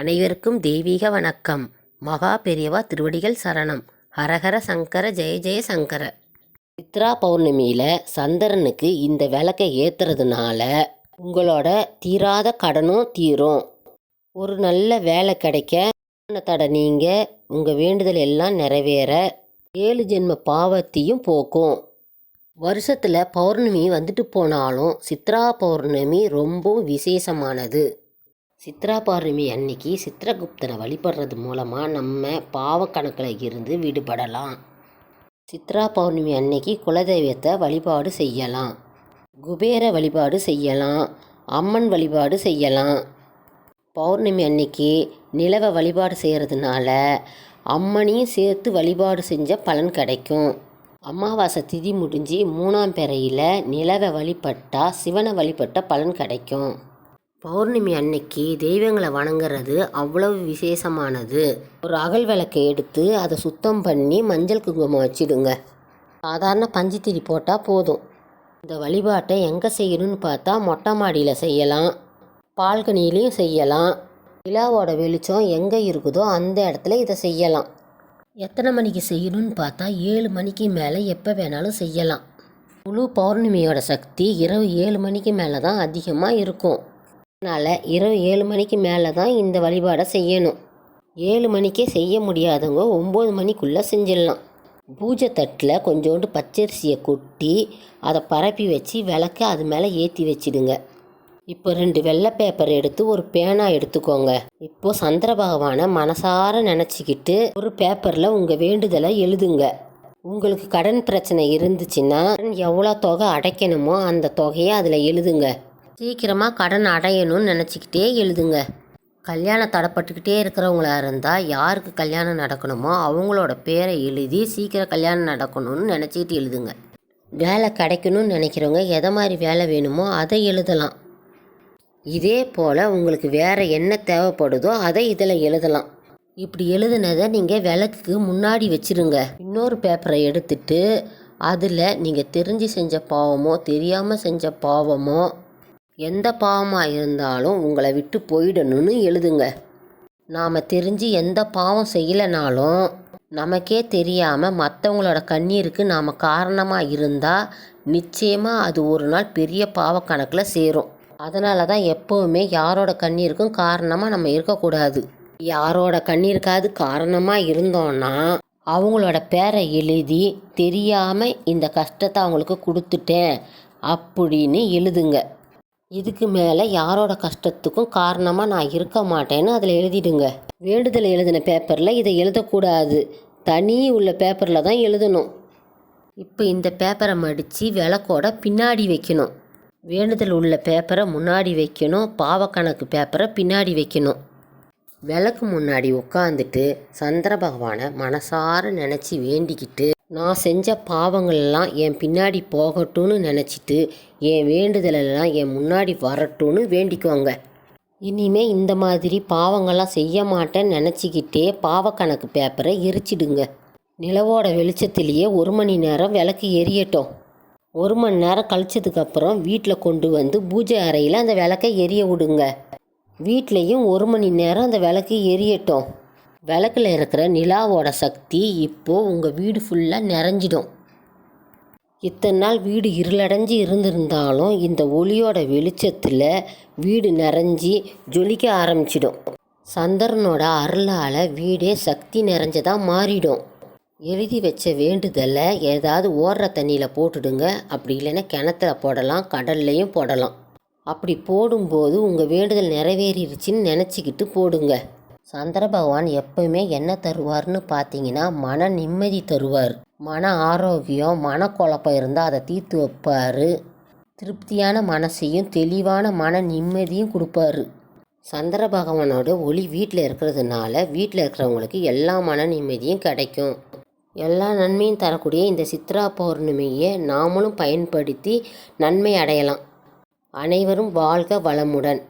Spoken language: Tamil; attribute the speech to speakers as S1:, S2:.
S1: அனைவருக்கும் தெய்வீக வணக்கம். மகா பெரியவா திருவடிகள் சரணம். ஹரஹர சங்கர ஜெய ஜெய சங்கர. சித்ரா பௌர்ணமியில் சந்திரனுக்கு இந்த விளக்கை ஏற்றுறதுனால உங்களோட தீராத கடனும் தீரும். ஒரு நல்ல வேலை கிடைக்க தடை நீங்கள் உங்கள் வேண்டுதல் எல்லாம் நிறைவேற ஏழு ஜென்ம பாவத்தையும் போக்கும். வருஷத்தில் பௌர்ணமி வந்துட்டு போனாலும் சித்ரா பௌர்ணமி ரொம்பவும் விசேஷமானது. சித்ரா பௌர்ணமி அன்னைக்கு சித்திரகுப்தனை வழிபடுறது மூலமாக நம்ம பாவக்கணக்கில் இருந்து விடுபடலாம். சித்ரா பௌர்ணமி அன்னைக்கு குலதெய்வத்தை வழிபாடு செய்யலாம். குபேர வழிபாடு செய்யலாம். அம்மன் வழிபாடு செய்யலாம். பௌர்ணமி அன்னைக்கு நிலவை வழிபாடு செய்கிறதுனால அம்மனையும் சேர்த்து வழிபாடு செஞ்ச பலன் கிடைக்கும். அமாவாசை திதி முடிஞ்சு மூணாம் பிறையில் நிலவை வழிபட்டால் சிவனை வழிபட்ட பலன் கிடைக்கும். பௌர்ணமி அன்னைக்கு தெய்வங்களை வணங்குறது அவ்வளவு விசேஷமானது. ஒரு அகல் விளக்கை எடுத்து அதை சுத்தம் பண்ணி மஞ்சள் குங்குமம் வச்சிடுங்க. சாதாரண பஞ்சுத்திரி போட்டால் போதும். இந்த வழிபாட்டை எங்கே செய்யணும்னு பார்த்தா மொட்டை மாடியில் செய்யலாம். பால்கனிலையும் செய்யலாம். நிலாவோட வெளிச்சம் எங்கே இருக்குதோ அந்த இடத்துல இதை செய்யலாம். எத்தனை மணிக்கு செய்யணும்னு பார்த்தா ஏழு மணிக்கு மேலே எப்போ வேணாலும் செய்யலாம். முழு பௌர்ணமியோட சக்தி இரவு ஏழு மணிக்கு மேலே தான் அதிகமாக இருக்கும். அதனால் இரவு ஏழு மணிக்கு மேலே தான் இந்த வழிபாடை செய்யணும். ஏழு மணிக்கே செய்ய முடியாதவங்க ஒம்பது மணிக்குள்ளே செஞ்சிடலாம். பூஜை தட்டில் கொஞ்சோண்டு பச்சரிசியை கொட்டி அதை பரப்பி வச்சு விளக்க அது மேலே ஏற்றி வச்சிடுங்க. இப்போ ரெண்டு வெள்ளை பேப்பர் எடுத்து ஒரு பேனா எடுத்துக்கோங்க. இப்போ சந்திர பகவானை மனசார நினச்சிக்கிட்டு ஒரு பேப்பரில் உங்கள் வேண்டுதலை எழுதுங்க. உங்களுக்கு கடன் பிரச்சனை இருந்துச்சுன்னா எவ்வளோ தொகை அடைக்கணுமோ அந்த தொகையை அதில் எழுதுங்க. சீக்கிரமாக கடன் அடையணும்னு நினச்சிக்கிட்டே எழுதுங்க. கல்யாணம் தடைப்பட்டுக்கிட்டே இருக்கிறவங்களா இருந்தால் யாருக்கு கல்யாணம் நடக்கணுமோ அவங்களோட பேரை எழுதி சீக்கிரம் கல்யாணம் நடக்கணும்னு நினச்சிக்கிட்டு எழுதுங்க. வேலை கிடைக்கணும்னு நினைக்கிறவங்க எதை மாதிரி வேலை வேணுமோ அதை எழுதலாம். இதே போல் உங்களுக்கு வேறு என்ன தேவைப்படுதோ அதை இதில் எழுதலாம். இப்படி எழுதுனதை நீங்கள் விளக்குக்கு முன்னாடி வச்சிருங்க. இன்னொரு பேப்பரை எடுத்துட்டு அதில் நீங்கள் தெரிஞ்சு செஞ்ச பாவமோ தெரியாமல் செஞ்ச பாவமோ எந்த பாவமாக இருந்தாலும் உங்களை விட்டு போயிடணும்னு எழுதுங்க. நாம் தெரிஞ்சு எந்த பாவம் செய்யலைனாலும் நமக்கே தெரியாமல் மற்றவங்களோட கண்ணீருக்கு நாம் காரணமாக இருந்தால் நிச்சயமாக அது ஒரு நாள் பெரிய பாவக்கணக்கில் சேரும். அதனால தான் எப்போவுமே யாரோட கண்ணீருக்கும் காரணமாக நம்ம இருக்கக்கூடாது. யாரோட கண்ணீருக்காவது காரணமாக இருந்தோன்னா அவங்களோட பேரை எழுதி தெரியாமல் இந்த கஷ்டத்தை அவங்களுக்கு கொடுத்துட்டேன் அப்படின்னு எழுதுங்க. இதுக்கு மேலே யாரோட கஷ்டத்துக்கும் காரணமாக நான் இருக்க மாட்டேன்னு அதில் எழுதிடுங்க. வேண்டுதல் எழுதின பேப்பரில் இதை எழுதக்கூடாது. தனி உள்ள பேப்பரில் தான் எழுதணும். இப்போ இந்த பேப்பரை மடித்து விளக்கோட பின்னாடி வைக்கணும். வேண்டுதல் உள்ள பேப்பரை முன்னாடி வைக்கணும். பாவக்கணக்கு பேப்பரை பின்னாடி வைக்கணும். விளக்கு முன்னாடி உட்காந்துட்டு சந்திர பகவானை மனசார நினச்சி வேண்டிக்கிட்டு நான் செஞ்ச பாவங்கள்லாம் என் பின்னாடி போகட்டும்னு நினச்சிட்டு என் வேண்டுதலெல்லாம் என் முன்னாடி வரட்டும்னு வேண்டிக்குவாங்க. இனிமே இந்த மாதிரி பாவங்கள்லாம் செய்ய மாட்டேன்னு நினச்சிக்கிட்டே பாவக்கணக்கு பேப்பரை எரிச்சிடுங்க. நிலவோட வெளிச்சத்திலேயே ஒரு மணி நேரம் விளக்கு எரியட்டும். ஒரு மணி நேரம் கழிச்சதுக்கப்புறம் வீட்டில் கொண்டு வந்து பூஜை அறையில் அந்த விளக்கை எரிய விடுங்க. வீட்லேயும் ஒரு மணி நேரம் அந்த விளக்கு எரியட்டும். விளக்கில் இருக்கிற நிலாவோட சக்தி இப்போது உங்கள் வீடு ஃபுல்லாக நிறைஞ்சிடும். இத்தனை நாள் வீடு இருளடைஞ்சு இருந்திருந்தாலும் இந்த ஒளியோட வெளிச்சத்தில் வீடு நிறைஞ்சி ஜொலிக்க ஆரம்பிச்சிடும். சந்திரனோட அருளால் வீடே சக்தி நிறைஞ்சதாக மாறிடும். எழுதி வச்ச வேண்டுதலை ஏதாவது ஓடுற தண்ணியில் போட்டுடுங்க. அப்படி இல்லைன்னா கிணத்துல போடலாம் கடல்லையும் போடலாம். அப்படி போடும்போது உங்கள் வேண்டுதல் நிறைவேறிடுச்சின்னு நினச்சிக்கிட்டு போடுங்க. சந்திர பகவான் எப்பவுமே என்ன தருவார்னு பார்த்தீங்கன்னா மன நிம்மதி தருவார். மன ஆரோக்கியம் மனக்குழப்பம் இருந்தால் அதை தீர்த்து வைப்பார். திருப்தியான மனசையும் தெளிவான மன நிம்மதியும் கொடுப்பாரு. சந்திர பகவானோட ஒளி வீட்டில் இருக்கிறதுனால வீட்டில் இருக்கிறவங்களுக்கு எல்லா மன நிம்மதியும் கிடைக்கும். எல்லா நன்மையும் தரக்கூடிய இந்த சித்ரா பௌர்ணமியை நாமளும் பயன்படுத்தி நன்மை அடையலாம். அனைவரும் வாழ்க வளமுடன்.